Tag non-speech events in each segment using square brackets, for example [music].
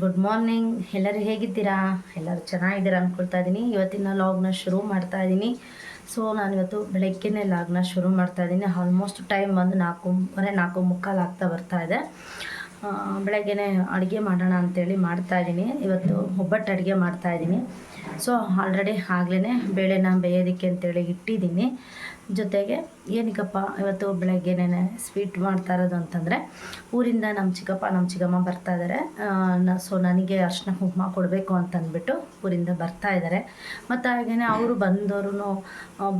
Good morning ಎಲ್ಲರೂ ಹೇಗಿದ್ದೀರಾ? ಎಲ್ಲರೂ ಚೆನ್ನಾಗಿದ್ದೀರಾ ಅಂದ್ಕೊಳ್ತಾ ಇದ್ದೀನಿ. ಇವತ್ತಿನ ಲಾಗ್ನ ಶುರು ಮಾಡ್ತಾ ಇದ್ದೀನಿ. ಸೊ ನಾನು ಇವತ್ತು ಬೆಳಗ್ಗೆನೇ ಲಾಗ್ನ ಶುರು ಮಾಡ್ತಾ ಇದ್ದೀನಿ. ಆಲ್ಮೋಸ್ಟ್ ಟೈಮ್ ಬಂದು ನಾಲ್ಕೂವರೆ ನಾಲ್ಕು ಮುಕ್ಕಾಲು ಆಗ್ತಾ ಬರ್ತಾ ಇದೆ. ಬೆಳಗ್ಗೆನೇ ಅಡುಗೆ ಮಾಡೋಣ ಅಂತೇಳಿ ಮಾಡ್ತಾ ಇದ್ದೀನಿ. ಇವತ್ತು ಒಬ್ಬಟ್ಟು ಅಡುಗೆ ಮಾಡ್ತಾ ಇದ್ದೀನಿ. ಸೊ ಆಲ್ರೆಡಿ ಆಗ್ಲೇ ಬೇಳೆನ ಬೇಯೋದಕ್ಕೆ ಅಂತೇಳಿ ಇಟ್ಟಿದ್ದೀನಿ. ಜೊತೆಗೆ ಏನಕ್ಕಪ್ಪ, ಇವತ್ತು ಬೆಳಗ್ಗೆನೇ ಸ್ವೀಟ್ ಮಾಡ್ತಾ ಇರೋದು ಅಂತಂದರೆ, ಊರಿಂದ ನಮ್ಮ ಚಿಕ್ಕಪ್ಪ ನಮ್ಮ ಚಿಕ್ಕಮ್ಮ ಬರ್ತಾ ಇದ್ದಾರೆ ಸೊ ನನಗೆ ಅರ್ಶಿನ ಕುಂಕುಮ ಕೊಡಬೇಕು ಅಂತಂದ್ಬಿಟ್ಟು ಊರಿಂದ ಬರ್ತಾ ಇದ್ದಾರೆ ಮತ್ತು ಹಾಗೆಯೇ ಅವರು ಬಂದವರು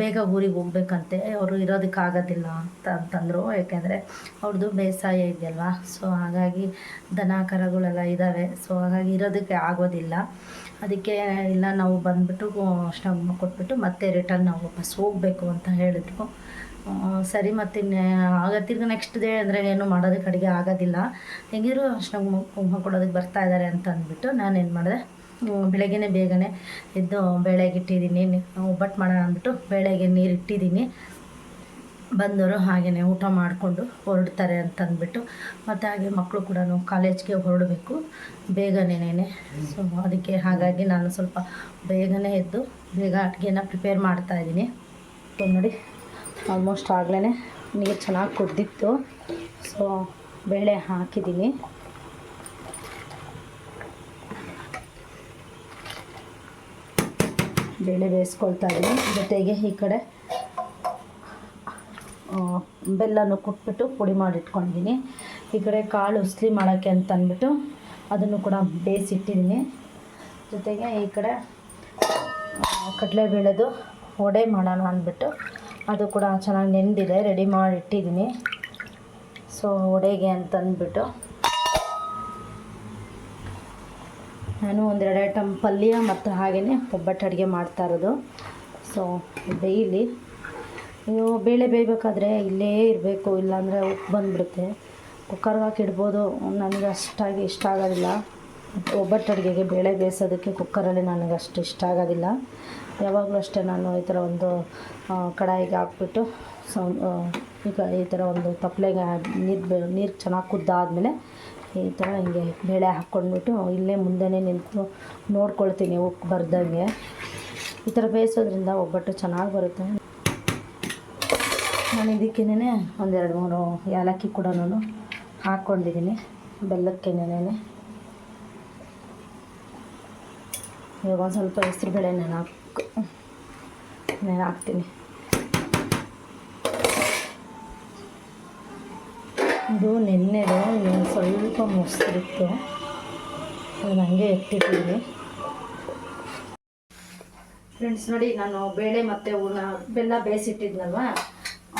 ಬೇಗ ಊರಿಗೆ ಹೋಗ್ಬೇಕಂತೆ. ಅವರು ಇರೋದಕ್ಕಾಗೋದಿಲ್ಲ ಅಂತ ಅಂತಂದರು. ಯಾಕೆಂದರೆ ಅವ್ರದ್ದು ಬೇಸಾಯ ಇದೆಯಲ್ವಾ? ಸೊ ಹಾಗಾಗಿ ದನ ಕರಗಳೆಲ್ಲ ಇದ್ದಾವೆ ಸೊ ಹಾಗಾಗಿ ಇರೋದಕ್ಕೆ ಆಗೋದಿಲ್ಲ. ಅದಕ್ಕೆ ಇಲ್ಲ, ನಾವು ಬಂದುಬಿಟ್ಟು ಸ್ಟವ್ ಕೊಟ್ಬಿಟ್ಟು ಮತ್ತೆ ರಿಟರ್ನ್ ನಾವು ವಾಪಸ್ ಹೋಗಬೇಕು ಅಂತ ಹೇಳಿದ್ರು. ಸರಿ ಮತ್ತೆ ಆಗ ತಿರ್ಗಿ ನೆಕ್ಸ್ಟ್ ಡೇ ಅಂದರೆ ಏನು ಮಾಡೋದಕ್ಕೆ ಅಡುಗೆ ಆಗೋದಿಲ್ಲ. ಹೆಂಗಿದ್ರು ಅಷ್ಟು ಕುಂಕುಮ ಕೊಡೋದಕ್ಕೆ ಬರ್ತಾ ಇದ್ದಾರೆ ಅಂತ ಅಂದ್ಬಿಟ್ಟು ನಾನೇನು ಮಾಡಿದೆ ಬೆಳಗ್ಗೆ ಬೇಗನೆ ಎದ್ದು ಬೇಳೆಗೆ ಇಟ್ಟಿದ್ದೀನಿ ಒಬ್ಬಟ್ಟು ಮಾಡೋಣ ಅಂದ್ಬಿಟ್ಟು ಬೇಳೆಗೆ ನೀರು ಇಟ್ಟಿದ್ದೀನಿ. ಬಂದವರು ಹಾಗೆಯೇ ಊಟ ಮಾಡಿಕೊಂಡು ಹೊರಡ್ತಾರೆ ಅಂತ ಅಂದ್ಬಿಟ್ಟು ಮತ್ತು ಹಾಗೆ ಮಕ್ಕಳು ಕೂಡ ಕಾಲೇಜ್ಗೆ ಹೊರಡಬೇಕು, ಬೇಗನೆ ಸೊ ಅದಕ್ಕೆ ಹಾಗಾಗಿ ನಾನು ಸ್ವಲ್ಪ ಬೇಗನೆ ಎದ್ದು, ಬೇಗ ಅಡುಗೆನ ಪ್ರಿಪೇರ್ ಮಾಡ್ತಾ ಇದ್ದೀನಿ. ಸೊ ನೋಡಿ ಆಲ್ಮೋಸ್ಟ್ ಆಗಲೇ ನೀರು ಚೆನ್ನಾಗಿ ಕುದ್ದಿತ್ತು ಸೊ ಬೇಳೆ ಹಾಕಿದ್ದೀನಿ. ಬೇಳೆ ಬೇಯಿಸ್ಕೊಳ್ತಾ ಇದ್ದೀನಿ. ಜೊತೆಗೆ ಈ ಕಡೆ ಬೆಲ್ಲನೂ ಕುಟ್ಬಿಟ್ಟು ಪುಡಿ ಮಾಡಿ ಇಟ್ಕೊಂಡಿದ್ದೀನಿ ಈ ಕಡೆ ಕಾಳು ಉಸ್ಲಿ ಮಾಡೋಕ್ಕೆ ಅಂತ ಅಂದ್ಬಿಟ್ಟು ಅದನ್ನು ಕೂಡ ಬೇಯಿಸಿಟ್ಟಿದ್ದೀನಿ. ಜೊತೆಗೆ ಈ ಕಡೆ ಕಡಲೆಬೇಳೆದು ವಡೆ ಮಾಡೋಣ ಅಂದ್ಬಿಟ್ಟು ಅದು ಕೂಡ ಚೆನ್ನಾಗಿ ನೆಂದಿದೆ, ರೆಡಿ ಮಾಡಿ ಇಟ್ಟಿದ್ದೀನಿ ಸೊ, ವಡೆಗೆ ಅಂತ ಅಂದ್ಬಿಟ್ಟು ನಾನು ಒಂದೆರಡು ಐಟಮ್ ಪಲ್ಯ ಮತ್ತು ಹಾಗೆಯೇ ಒಬ್ಬಟ್ಟು ಅಡುಗೆ ಮಾಡ್ತಾ ಇರೋದು. ಸೊ, ಬೇಯಲಿ. ನೀವು ಬೇಳೆ ಬೇಯಬೇಕಾದ್ರೆ ಇಲ್ಲೇ ಇರಬೇಕು, ಇಲ್ಲಾಂದರೆ ಉಪ್ಪು ಬಂದುಬಿಡುತ್ತೆ. ಕುಕ್ಕರ್ಗೆ ಹಾಕಿ ಇಡ್ಬೋದು. ನನಗೆ ಅಷ್ಟಾಗಿ ಇಷ್ಟ ಆಗೋದಿಲ್ಲ. ಒಬ್ಬಟ್ಟು ಅಡುಗೆಗೆ ಬೇಳೆ ಬೇಯಿಸೋದಕ್ಕೆ ಕುಕ್ಕರಲ್ಲಿ ನನಗೆ ಅಷ್ಟು ಇಷ್ಟ ಆಗೋದಿಲ್ಲ. ಯಾವಾಗಲೂ ಅಷ್ಟೇ ನಾನು ಈ ಥರ ಒಂದು ಕಡಾಯಿಗೆ ಹಾಕ್ಬಿಟ್ಟು ಸೊ ಈಗ ಈ ಥರ ಒಂದು ತಪ್ಪಲೆಗೆ ನೀರು ನೀರು ಚೆನ್ನಾಗಿ ಕುದ್ದಾದಮೇಲೆ ಈ ಥರ ಹಿಂಗೆ ಬೇಳೆ ಹಾಕ್ಕೊಂಡ್ಬಿಟ್ಟು ಇಲ್ಲೇ ಮುಂದೆನೇ ನಿಂತು ನೋಡ್ಕೊಳ್ತೀನಿ ಉಪ್ಪು ಬರ್ದಂಗೆ. ಈ ಥರ ಬೇಯಿಸೋದ್ರಿಂದ ಒಬ್ಬಟ್ಟು ಚೆನ್ನಾಗಿ ಬರುತ್ತೆ. ನಾನು ಒಂದೆರಡು ಮೂರು ಏಲಕ್ಕಿ ಕೂಡ ಹಾಕ್ಕೊಂಡಿದ್ದೀನಿ ಬೆಲ್ಲಕ್ಕೇನೆ ಇವಾಗ ಒಂದು ಸ್ವಲ್ಪ ಹೆಸ್ರು ಬೇಳೆ ನಾನು ಹಾಕ್ ನಾನು ಹಾಕ್ತೀನಿ. ಇದು ನಿನ್ನೆದು ಇನ್ನೊಂದು ಸ್ವಲ್ಪ ಮೊಸರಿತ್ತು ಅದನ್ನ ಹಂಗೆ ಎತ್ತಿಟ್ಟಿದ್ದೀನಿ ಫ್ರೆಂಡ್ಸ್ ನೋಡಿ, ನಾನು ಬೇಳೆ ಮತ್ತು ಹೂನ ಬೆಲ್ಲ ಬೇಯಿಸಿಟ್ಟಿದ್ನಲ್ವ?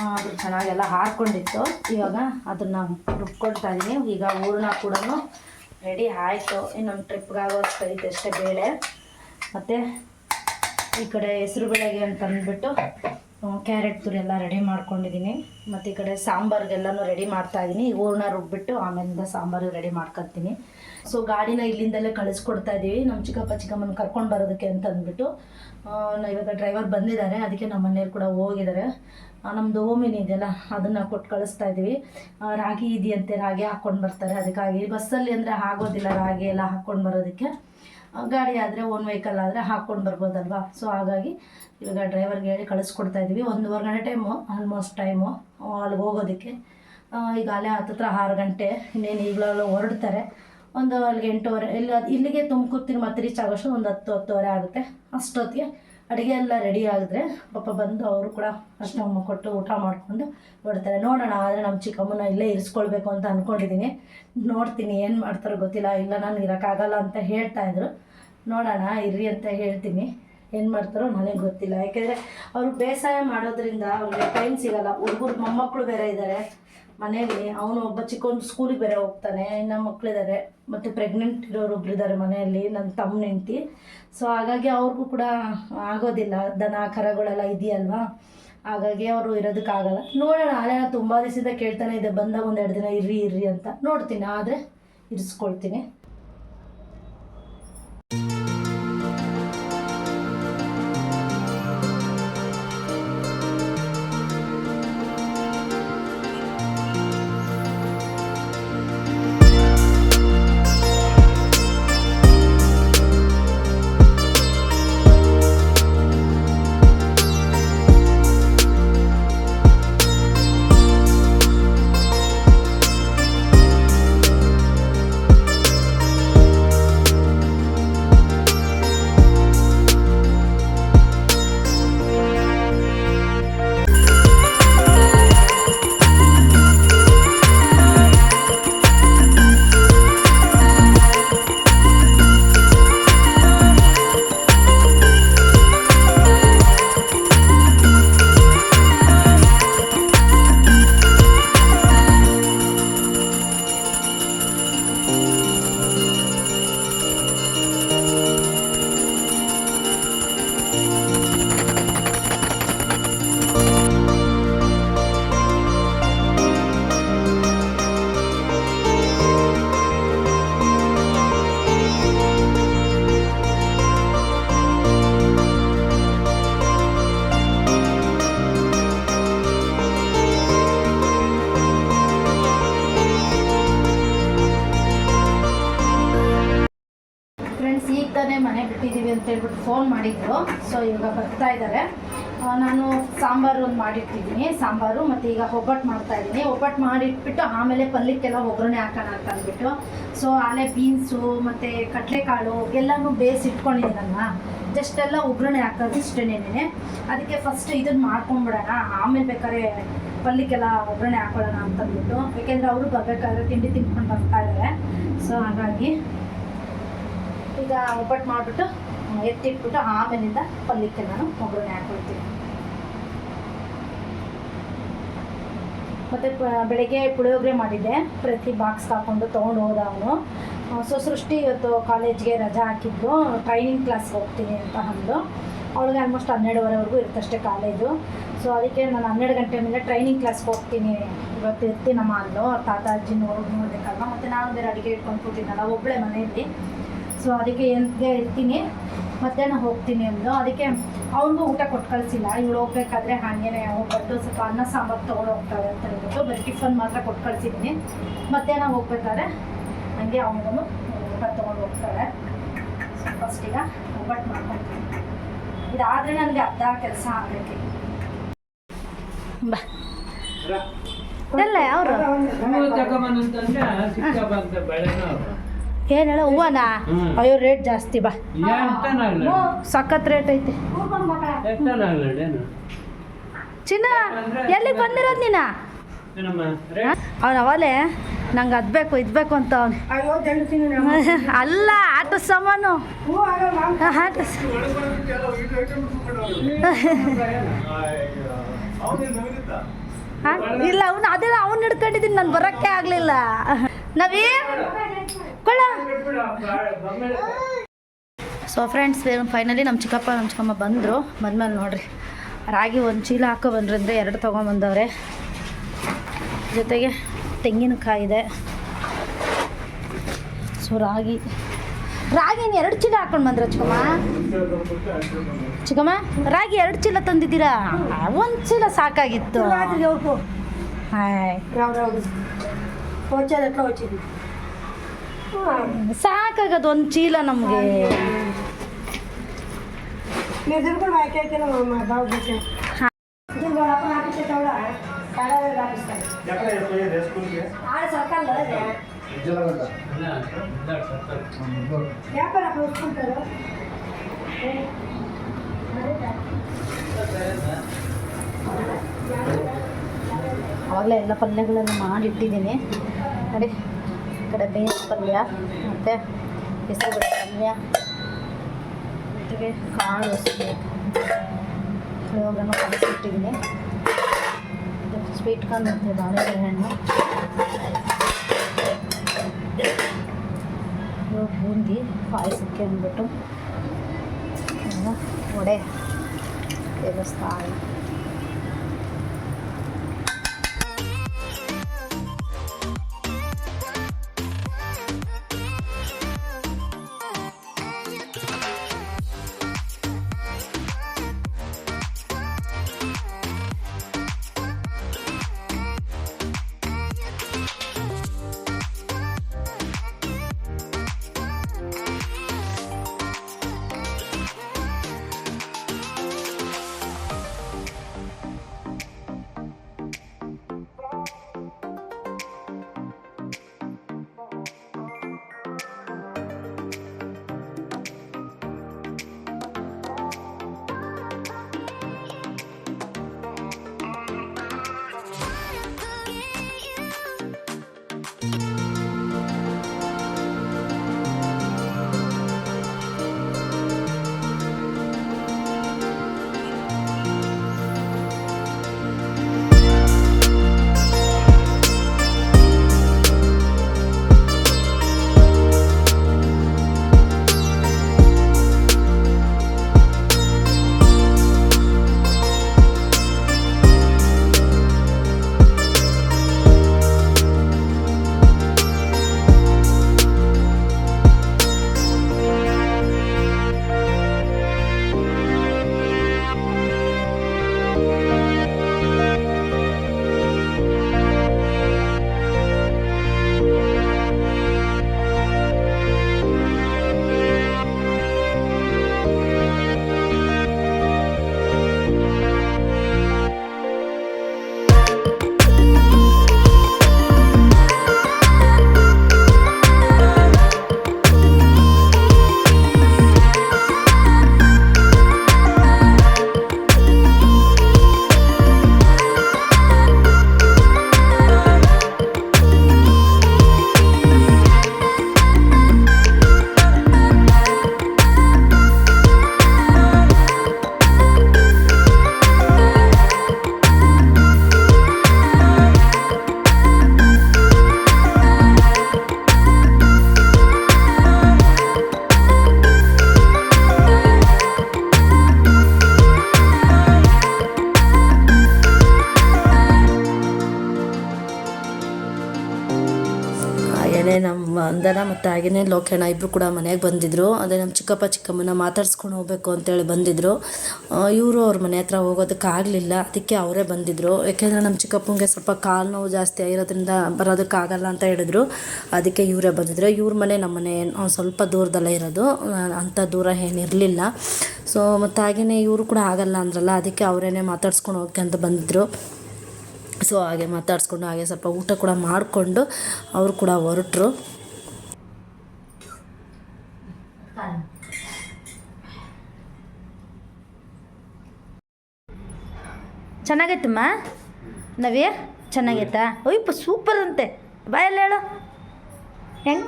ಅದು ಚೆನ್ನಾಗೆಲ್ಲ ಹಾರ್ಕೊಂಡಿತ್ತು. ಇವಾಗ ಅದನ್ನು ರುಬ್ಕೊಳ್ತಾ ಇದ್ದೀನಿ ಈಗ ಹೂರ್ಣ ಕೂಡ ರೆಡಿ ಆಯಿತು. ಇನ್ನೊಂದು ಟ್ರಿಪ್ ಐತೆ ಅಷ್ಟೇ ಬೇಳೆ. ಮತ್ತು ಈ ಕಡೆ ಹೆಸರು ಬೇಳೆಗೆ ಅಂತ ಅಂದ್ಬಿಟ್ಟು ಕ್ಯಾರೆಟ್ ತುರಿ ಎಲ್ಲ ರೆಡಿ ಮಾಡ್ಕೊಂಡಿದ್ದೀನಿ ಮತ್ತು ಈ ಕಡೆ ಸಾಂಬಾರಿಗೆಲ್ಲನೂ ರೆಡಿ ಮಾಡ್ತಾ ಇದ್ದೀನಿ ಹೂರ್ಣ ರುಬ್ಬಿಟ್ಟು ಆಮೇಲಿಂದ ಸಾಂಬಾರು ರೆಡಿ ಮಾಡ್ಕೊತೀನಿ ಸೊ ಗಾಡಿನ ಇಲ್ಲಿಂದಲೇ ಕಳಿಸ್ಕೊಡ್ತಾ ಇದ್ದೀವಿ ನಮ್ಮ ಚಿಕ್ಕಪ್ಪ ಚಿಕ್ಕಮ್ಮನ ಕರ್ಕೊಂಡು ಬರೋದಕ್ಕೆ ಅಂತ ಅಂದ್ಬಿಟ್ಟು ಇವಾಗ ಡ್ರೈವರ್ ಬಂದಿದ್ದಾರೆ. ಅದಕ್ಕೆ ನಮ್ಮ ಮನೆಯವ್ರು ಕೂಡ ಹೋಗಿದ್ದಾರೆ. ನಮ್ಮದು ಓಮಿನಿ ಇದೆಯಲ್ಲ, ಅದನ್ನು ಕೊಟ್ಟು ಕಳಿಸ್ತಾ ಇದ್ದೀವಿ ರಾಗಿ ಇದೆಯಂತೆ, ರಾಗಿ ಹಾಕ್ಕೊಂಡು ಬರ್ತಾರೆ. ಅದಕ್ಕಾಗಿ ಬಸ್ಸಲ್ಲಿ ಅಂದರೆ ಆಗೋದಿಲ್ಲ, ರಾಗಿ ಎಲ್ಲ ಹಾಕ್ಕೊಂಡು ಬರೋದಕ್ಕೆ. ಗಾಡಿ ಆದರೆ ಓನ್ ವೆಹಿಕಲ್ ಆದರೆ ಹಾಕ್ಕೊಂಡು ಬರ್ಬೋದಲ್ವಾ? ಸೊ ಹಾಗಾಗಿ ಇವಾಗ ಡ್ರೈವರ್ಗೆ ಹೇಳಿ ಕಳಿಸ್ಕೊಡ್ತಾ ಇದ್ದೀವಿ ಒಂದೂವರೆ ಗಂಟೆ ಟೈಮು ಆಲ್ಮೋಸ್ಟ್ ಟೈಮು ಅಲ್ಲಿಗೆ ಹೋಗೋದಕ್ಕೆ. ಈಗ ಅಲ್ಲೇ ಹತ್ತತ್ರ ಆರು ಗಂಟೆ, ಇನ್ನೇನು ಈಗಲೂ ಹೊರಡ್ತಾರೆ. ಒಂದು ಅಲ್ಲಿಗೆ ಎಂಟೂವರೆ, ಇಲ್ಲಿ, ಇಲ್ಲಿಗೆ ತುಮಕೂರು ಮತ್ತೆ ರೀಚ್ ಆಗೋಷ್ಟು ಒಂದು ಹತ್ತು, ಹತ್ತುವರೆ ಆಗುತ್ತೆ. ಅಷ್ಟೊತ್ತಿಗೆ ಅಡುಗೆ ಎಲ್ಲ ರೆಡಿ ಆಗಿದ್ರೆ ಪಾಪ ಬಂದು ಅವರು ಕೂಡ ಅರ್ಶಿನ ಕೊಟ್ಟು ಊಟ ಮಾಡಿಕೊಂಡು ಬರ್ತಾರೆ. ನೋಡೋಣ, ಆದರೆ ನಮ್ಮ ಚಿಕ್ಕಮ್ಮನ ಇಲ್ಲೇ ಇರಿಸ್ಕೊಳ್ಬೇಕು ಅಂತ ಅಂದ್ಕೊಂಡಿದ್ದೀನಿ ನೋಡ್ತೀನಿ ಏನು ಮಾಡ್ತಾರೋ ಗೊತ್ತಿಲ್ಲ. ಇಲ್ಲ, ನಾನು ಇರೋಕ್ಕಾಗಲ್ಲ ಅಂತ ಹೇಳ್ತಾ ಇದ್ರು. ನೋಡೋಣ, ಇರ್ರಿ ಅಂತ ಹೇಳ್ತೀನಿ. ಏನು ಮಾಡ್ತಾರೋ ನನಗೆ ಗೊತ್ತಿಲ್ಲ. ಯಾಕೆಂದರೆ ಅವರು ಬೇಸಾಯ ಮಾಡೋದ್ರಿಂದ ಅವ್ರಿಗೆ ಟೈಮ್ ಸಿಗಲ್ಲ. ಹುಡುಗರು ಮೊಮ್ಮಕ್ಕಳು ಬೇರೆ ಇದ್ದಾರೆ ಮನೆಯಲ್ಲಿ ಅವನು ಒಬ್ಬ ಚಿಕ್ಕವನು ಸ್ಕೂಲಿಗೆ ಬೇರೆ ಹೋಗ್ತಾನೆ, ಇನ್ನು ಮಕ್ಕಳಿದ್ದಾರೆ ಮತ್ತು ಪ್ರೆಗ್ನೆಂಟ್ ಇರೋರು ಇದ್ದಾರೆ ಮನೆಯಲ್ಲಿ ನನ್ನ ತಮ್ಮ ಹೆಂಡ್ತಿ. ಸೊ ಹಾಗಾಗಿ ಅವ್ರಿಗೂ ಕೂಡ ಆಗೋದಿಲ್ಲ, ದನ, ಕರಗಳೆಲ್ಲ ಇದೆಯಲ್ವಾ? ಹಾಗಾಗಿ ಅವರು ಇರೋದಕ್ಕಾಗಲ್ಲ ನೋಡೋಣ ಆಲೆ ನಾನು ತುಂಬ ದಿವಸದಿಂದ ಕೇಳ್ತಾನೆ ಇದೆ, ಬಂದಾಗ ಒಂದು ಎರಡು ದಿನ ಇರ್ರಿ ಇರ್ರಿ ಅಂತ ನೋಡ್ತೀನಿ, ಆದರೆ ಇರಿಸ್ಕೊಳ್ತೀನಿ. ಬಿಟ್ಟಿದ್ದೀವಿ ಅಂತ ಹೇಳ್ಬಿಟ್ಟು ಫೋನ್ ಮಾಡಿದ್ರು. ಸೊ ಇವಾಗ ಬರ್ತಾ ಇದ್ದಾರೆ ನಾನು ಸಾಂಬಾರು ಒಂದು ಮಾಡಿಟ್ಟಿದ್ದೀನಿ. ಸಾಂಬಾರು ಮತ್ತು ಈಗ ಒಬ್ಬಟ್ಟು ಮಾಡ್ತಾ ಇದ್ದೀನಿ. ಒಬ್ಬಟ್ಟು ಮಾಡಿಟ್ಬಿಟ್ಟು ಆಮೇಲೆ ಪಲ್ಯಕ್ಕೆಲ್ಲ ಒಗ್ಗರಣೆ ಹಾಕೋಣ ಅಂತ ಅಂದ್ಬಿಟ್ಟು. ಸೊ ಆಲೆ ಬೀನ್ಸು ಮತ್ತು ಕಡಲೆಕಾಳು ಎಲ್ಲನೂ ಬೇಯಿಸಿ ಇಟ್ಕೊಂಡಿದ್ದೀನಲ್ವ ಜಸ್ಟ್ ಎಲ್ಲ ಒಗ್ಗರಣೆ ಹಾಕೋದು ಇಷ್ಟೇನೇನೆ. ಅದಕ್ಕೆ ಫಸ್ಟ್ ಇದನ್ನು ಮಾಡ್ಕೊಂಬಿಡೋಣ. ಆಮೇಲೆ ಬೇಕಾದ್ರೆ ಪಲ್ಯಕ್ಕೆಲ್ಲ ಒಗ್ಗರಣೆ ಹಾಕೊಳ್ಳೋಣ ಅಂತಂದ್ಬಿಟ್ಟು ಯಾಕೆಂದರೆ ಅವರು ಬರಬೇಕಾದ್ರೆ ತಿಂಡಿ ತಿನ್ಕೊಂಡು ಬರ್ತಾ ಇದ್ದಾರೆ ಸೊ ಹಾಗಾಗಿ ಈಗ ಒಬ್ಬಟ್ಟು ಮಾಡಿಬಿಟ್ಟು ಎತ್ತಿಟ್ಬಿಟ್ಟು ಆಮೇಲಿಂದ ಪಲ್ಯಕ್ಕೆ ನಾನು ಒಗ್ಗರಣೆ ಹಾಕೊಳ್ತೀನಿ ಮತ್ತು ಬೆಳಗ್ಗೆ ಪುಳಿಯೋಗರೆ ಮಾಡಿದ್ದೆ. ಪ್ರತಿ ಬಾಕ್ಸ್ ಹಾಕ್ಕೊಂಡು ತೊಗೊಂಡು ಹೋದ ಅವನು. ಸೊ ಸೃಷ್ಟಿ ಇವತ್ತು ಕಾಲೇಜ್ಗೆ ರಜಾ ಹಾಕಿದ್ದು. ಟ್ರೈನಿಂಗ್ ಕ್ಲಾಸ್ ಹೋಗ್ತೀನಿ ಅಂತ ಅಂದು ಅವಳಿಗೆ ಆಲ್ಮೋಸ್ಟ್ ಹನ್ನೆರಡುವರೆವರೆಗೂ ಇರುತ್ತಷ್ಟೇ ಕಾಲೇಜು. ಸೊ ಅದಕ್ಕೆ ನಾನು ಹನ್ನೆರಡು ಗಂಟೆ ಮೇಲೆ ಟ್ರೈನಿಂಗ್ ಕ್ಲಾಸ್ಗೆ ಹೋಗ್ತೀನಿ. ಇವತ್ತು ಇರ್ತೀನಮ್ಮ ಅಂದು ತಾತ, ಅಜ್ಜಿ ನೋಡಿ, ನೋಡ್ಬೇಕಲ್ವ? ಮತ್ತು ನಾನು ಬೇರೆ ಅಡುಗೆ ಇಟ್ಕೊಂಡು ಕೂತಿದ್ದಲ್ಲ ಒಬ್ಬಳೆ ಮನೆಯಲ್ಲಿ. ಸೊ ಅದಕ್ಕೆ ಎಲ್ಲಿಗೆ ಇರ್ತೀನಿ ಮಧ್ಯಾಹ್ನ ಹೋಗ್ತೀನಿ ಅಂದು ಅದಕ್ಕೆ ಅವ್ನಿಗೂ ಊಟ ಕೊಟ್ಟು ಕಳಿಸಿಲ್ಲ ಇವಳು ಹೋಗ್ಬೇಕಾದ್ರೆ ಹಾಗೇನೆ ಹೋಗ್ಬಿಟ್ಟು ಸ್ವಲ್ಪ ಅನ್ನ ಸಾಂಬಾರು ತೊಗೊಂಡು ಹೋಗ್ತಾಳೆ ಅಂತ ಹೇಳ್ಬಿಟ್ಟು ಬರೀ ಟಿಫನ್ ಮಾತ್ರ ಕೊಟ್ಟು ಕಳಿಸಿದ್ದೀನಿ ಮಧ್ಯಾಹ್ನ ಹೋಗ್ಬೇಕಾದ್ರೆ ಹಂಗೆ ಅವನಿಗೂ ಊಟ ತೊಗೊಂಡು ಹೋಗ್ತಾಳೆ ಫಸ್ಟಿಗೆ ಫಸ್ಟ್ ಈಗ ಒಬ್ಬಟ್ಟು ಮಾಡ್ಕೊಳ್ತೀನಿ ಇದಾದರೆ ನನಗೆ ಅರ್ಧ ಕೆಲಸ ಆಗಬೇಕು ಬಾ ಎಲ್ಲ ಅವರು ಏನು ಹೇಳ? ಹೂವನಾ? ಅಯ್ಯೋ ರೇಟ್ ಜಾಸ್ತಿ ಬಾ. ಸಖತ್ ರೇಟ್ ಐತಿ. ಚಿನ್ನ ಎಲ್ಲಿಗೆ ಬಂದಿರೋದು ನೀನ? ಅವನ ಅವಲೇ ನಂಗೆ ಅದು ಬೇಕು ಇದು ಬೇಕು ಅಂತ ಅವನು. [laughs] ಅಲ್ಲ ಆಟೋ ಸಾಮಾನು. ಆಟ? ಇಲ್ಲ ಅವನು ಅದೆಲ್ಲ ಅವ್ನು ಹಿಡ್ಕೊಂಡಿದ್ದೀನಿ ನಾನು ಬರೋಕ್ಕೆ ಆಗಲಿಲ್ಲ. ನವೀ ಕೊಳ್ಳ ಸೊ ಫ್ರೆಂಡ್ಸ್ ಫೈನಲಿ ನಮ್ಮ ಚಿಕ್ಕಪ್ಪ ನಮ್ಮ ಚಿಕ್ಕಮ್ಮ ಬಂದರು. ಬಂದ್ಮೇಲೆ ನೋಡ್ರಿ ರಾಗಿ ಒಂದು ಚೀಲ ಹಾಕೋ ಬಂದ್ರಿಂದ ಎರಡು ತೊಗೊಂಬಂದವ್ರೆ. ಜೊತೆಗೆ ತೆಂಗಿನಕಾಯಿ ಇದೆ. ಸೊ ರಾಗಿ ರಾಗಿನ ಎರಡು ಚೀಲ ಹಾಕೊಂಡು ಬಂದ್ರ ಚಿಕ್ಕಮ್ಮ? ಚಿಕ್ಕಮ್ಮ ರಾಗಿ ಎರಡು ಚೀಲ ತಂದಿದ್ದೀರಾ? ಒಂದು ಚೀಲ ಸಾಕಾಗಿತ್ತು. ಹಾಯ್. ಸಾಕಾಗದು ಒಂದು ಚೀಲ ನಮಗೆ. ಆವಾಗಲೇ ಎಲ್ಲ ಪಲ್ಯಗಳೆಲ್ಲ ಮಾಡಿಟ್ಟಿದ್ದೀನಿ. ನೋಡಿ. ಈ ಕಡೆ ಬೀನ್ಸ್ ಪಲ್ಯ ಮತ್ತು ಹೆಸರುಬೇಳೆ ಪಲ್ಯ. ಜೊತೆಗೆ ಕಾಳು ಹಸಿ ಪುಳಿಯೋಗರೆನೂ ಕಲಿಸಿಟ್ಟಿದ್ದೀನಿ ಸ್ವೀಟ್ ಕಾರ್ನ್ ಮತ್ತು ಬಾಳೆಹಣ್ಣು. ಇದು ಬೂಂದಿ, ಪಾಯಸಕ್ಕೆ ಅಂದ್ಬಿಟ್ಟು, ಇನ್ನು ವಡೆ. ಸೇರಿಸ್ತಾ ಮತ್ತು ಆಗಿನೇ ಲೋಕೇಣ ಇಬ್ಬರು ಕೂಡ ಮನೆಗೆ ಬಂದಿದ್ದರು ಅದೇ ನಮ್ಮ ಚಿಕ್ಕಪ್ಪ, ಚಿಕ್ಕಮ್ಮನ ಮಾತಾಡ್ಸ್ಕೊಂಡು ಹೋಗಬೇಕು ಅಂತೇಳಿ ಬಂದಿದ್ದರು ಇವರು ಅವ್ರ ಮನೆ ಹತ್ರ ಹೋಗೋದಕ್ಕಾಗಲಿಲ್ಲ ಅದಕ್ಕೆ ಅವರೇ ಬಂದಿದ್ದರು ಯಾಕೆಂದರೆ ನಮ್ಮ ಚಿಕ್ಕಪ್ಪನಿಗೆ ಸ್ವಲ್ಪ ಕಾಲು ನೋವು ಜಾಸ್ತಿ ಆಗಿರೋದ್ರಿಂದ ಬರೋದಕ್ಕಾಗಲ್ಲ ಅಂತ ಹೇಳಿದ್ರು. ಅದಕ್ಕೆ ಇವರೇ ಬಂದಿದ್ರು. ಇವ್ರ ಮನೆ ನಮ್ಮ ಮನೆ ಸ್ವಲ್ಪ ದೂರದಲ್ಲೇ ಇರೋದು. ಅಂಥ ದೂರ ಏನಿರಲಿಲ್ಲ ಸೊ, ಮತ್ತು ಹಾಗೆಯೇ ಇವರು ಕೂಡ ಆಗಲ್ಲ ಅಂದ್ರಲ್ಲ, ಅದಕ್ಕೆ ಅವರೇನೆ ಮಾತಾಡ್ಸ್ಕೊಂಡು ಹೋಗಕ್ಕೆ ಅಂತ ಬಂದಿದ್ದರು ಸೊ, ಹಾಗೆ ಮಾತಾಡಿಸ್ಕೊಂಡು ಹಾಗೆ ಸ್ವಲ್ಪ ಊಟ ಕೂಡ ಮಾಡಿಕೊಂಡು ಅವರು ಕೂಡ ಹೊರಟರು. ಚೆನ್ನಾಗೈತಮ್ಮ? ನವ್ಯ ಚೆನ್ನಾಗೈತಾ? ಒಯ್ಪ ಸೂಪರ್ ಅಂತೆ. ಬಾಯಲ್ಲಿ ಹೇಳು. ಹೆಂಗ್?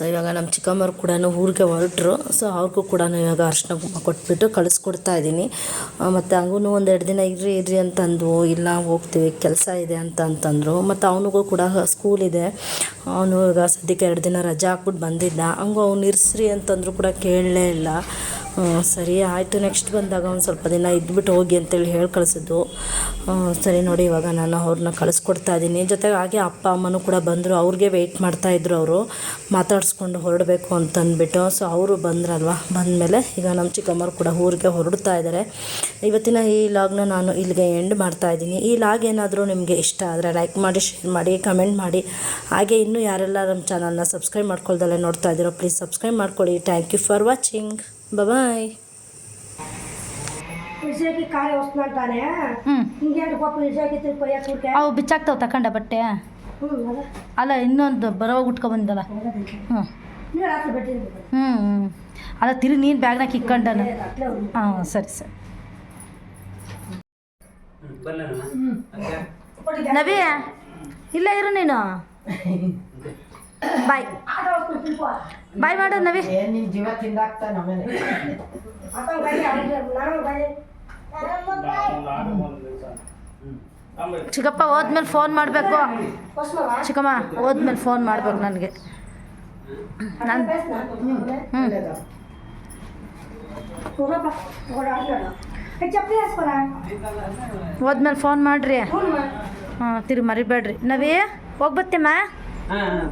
ಸೊ ಇವಾಗ ನಮ್ಮ ಚಿಕ್ಕಮ್ಮರು ಕೂಡ ಊರಿಗೆ ಹೊರಟರು. ಸೊ ಅವ್ರಿಗೂ ಕೂಡ ಇವಾಗ ಅರ್ಶಿನ ಕುಂಕುಮ ಕೊಟ್ಬಿಟ್ಟು ಕಳಿಸ್ಕೊಡ್ತಾ ಇದ್ದೀನಿ ಮತ್ತು ಹಂಗೂ ಒಂದು ಎರಡು ದಿನ ಇರ್ರಿ ಇರ್ರಿ ಅಂತಂದು ಇಲ್ಲ, ಹೋಗ್ತೀವಿ, ಕೆಲಸ ಇದೆ ಅಂತ ಅಂತಂದರು. ಮತ್ತು ಅವನಿಗೂ ಕೂಡ ಸ್ಕೂಲ್ ಇದೆ. ಅವನು ಇವಾಗ ಸದ್ಯಕ್ಕೆ ಎರಡು ದಿನ ರಜೆ ಹಾಕ್ಬಿಟ್ಟು ಬಂದಿದ್ದ. ಹಂಗೂ ಅವ್ನು ಇರ್ಸ್ರಿ ಅಂತಂದ್ರು ಕೂಡ ಕೇಳಲೇ ಇಲ್ಲ. ಸರಿ ಆಯಿತು ನೆಕ್ಸ್ಟ್ ಬಂದಾಗ ಒಂದು ಸ್ವಲ್ಪ ದಿನ ಇದ್ಬಿಟ್ಟು ಹೋಗಿ ಅಂತೇಳಿ ಹೇಳಿ ಕಳಿಸಿದ್ದು. ಸರಿ ನೋಡಿ, ಇವಾಗ ನಾನು ಅವ್ರನ್ನ ಕಳಿಸ್ಕೊಡ್ತಾ ಇದ್ದೀನಿ ಜೊತೆಗೆ ಹಾಗೆ ಅಪ್ಪ, ಅಮ್ಮನೂ ಕೂಡ ಬಂದರು. ಅವ್ರಿಗೆ ವೆಯ್ಟ್ ಮಾಡ್ತಾಯಿದ್ರು ಅವರು. ಮಾತಾಡಿಸ್ಕೊಂಡು ಹೊರಡಬೇಕು ಅಂತಂದ್ಬಿಟ್ಟು. ಸೊ ಅವರು ಬಂದ್ರಲ್ವ? ಬಂದಮೇಲೆ ಈಗ ನಮ್ಮ ಚಿಕ್ಕಮ್ಮರು ಕೂಡ ಊರಿಗೆ ಹೊರಡ್ತಾ ಇದ್ದಾರೆ ಇವತ್ತಿನ ಈ ಲಾಗ್ನ ನಾನು ಇಲ್ಲಿಗೆ ಎಂಡ್ ಮಾಡ್ತಾ ಇದ್ದೀನಿ ಈ ಲಾಗ್ ಏನಾದರೂ ನಿಮಗೆ ಇಷ್ಟ ಆದರೆ ಲೈಕ್ ಮಾಡಿ ಶೇರ್ ಮಾಡಿ ಕಮೆಂಟ್ ಮಾಡಿ. ಹಾಗೆ ಇನ್ನೂ ಯಾರೆಲ್ಲ ನಮ್ಮ ಚಾನಲ್ನ ಸಬ್ಸ್ಕ್ರೈಬ್ ಮಾಡ್ಕೊಳ್ದಲ್ಲೇ ನೋಡ್ತಾ ಇದ್ದೀರೋ ಪ್ಲೀಸ್ ಸಬ್ಸ್ಕ್ರೈಬ್ ಮಾಡ್ಕೊಳ್ಳಿ thank you for watching bye ಹ್ಞೂ ಅವು ಬಿಚ್ಚಾಕ್ತಾವ ತಕೊಂಡ ಬಟ್ಟೆ. ಹ್ಞೂ ಅಲ್ಲ ಇನ್ನೊಂದು ಬರೋವಾಗ ಹ್ಞೂ ನೀವು ರಾತ್ರಿ ಬಿಟ್ಟಿರ್ಬೇಕು ಹ್ಞೂ ಹ್ಞೂ ಅಲ್ಲ ತಿರು ನೀನು ಬ್ಯಾಗ್ನಾಗ ಇಕ್ಕೊಂಡನು. ಹಾಂ ಸರಿ ಸರಿ. ನವಿ ಇಲ್ಲ ಇರು ನೀನು. ಬಾಯ್. ಬಾಯ್ ಮಾಡು ನವಿ ಜೀವ ತಿಂದಾಕ್ತ ನಮ್ಮನೆ ಚಿಕ್ಕಪ್ಪ ಹೋದ್ಮೇಲೆ ಫೋನ್ ಮಾಡಬೇಕು. ಚಿಕ್ಕಮ್ಮ ಹೋದ್ಮೇಲೆ ಫೋನ್ ಮಾಡ್ಬೇಕು ನನಗೆ. ನಾನು ಹ್ಞೂ ಹೋದ್ಮೇಲೆ ಫೋನ್ ಮಾಡಿರಿ. ಹಾಂ ತಿರುಗಿ ಮರಿಬೇಡ್ರಿ. ನವಿ ಹೋಗ್ಬತ್ತೀಮ್ಮ?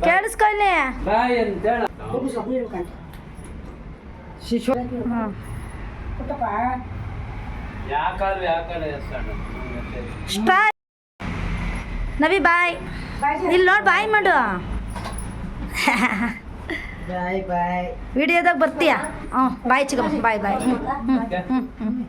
ಕೇಳಿಸ್ಕೊಳ್ಳಿ ಸ್ಟಾರ್ ನವಿ ಬಾಯ್. ಇಲ್ಲಿ ನೋಡಿ ಬಾಯ್ ಮಾಡು. ವಿಡಿಯೋದಾಗ ಬರ್ತೀಯಾ? ಹ್ಞೂ ಬಾಯ್ ಚಿಕ್ಕ ಬಾಯ್ ಬಾಯ್. ಹ್ಞೂ ಹ್ಞೂ ಹ್ಞೂ ಹ್ಞೂ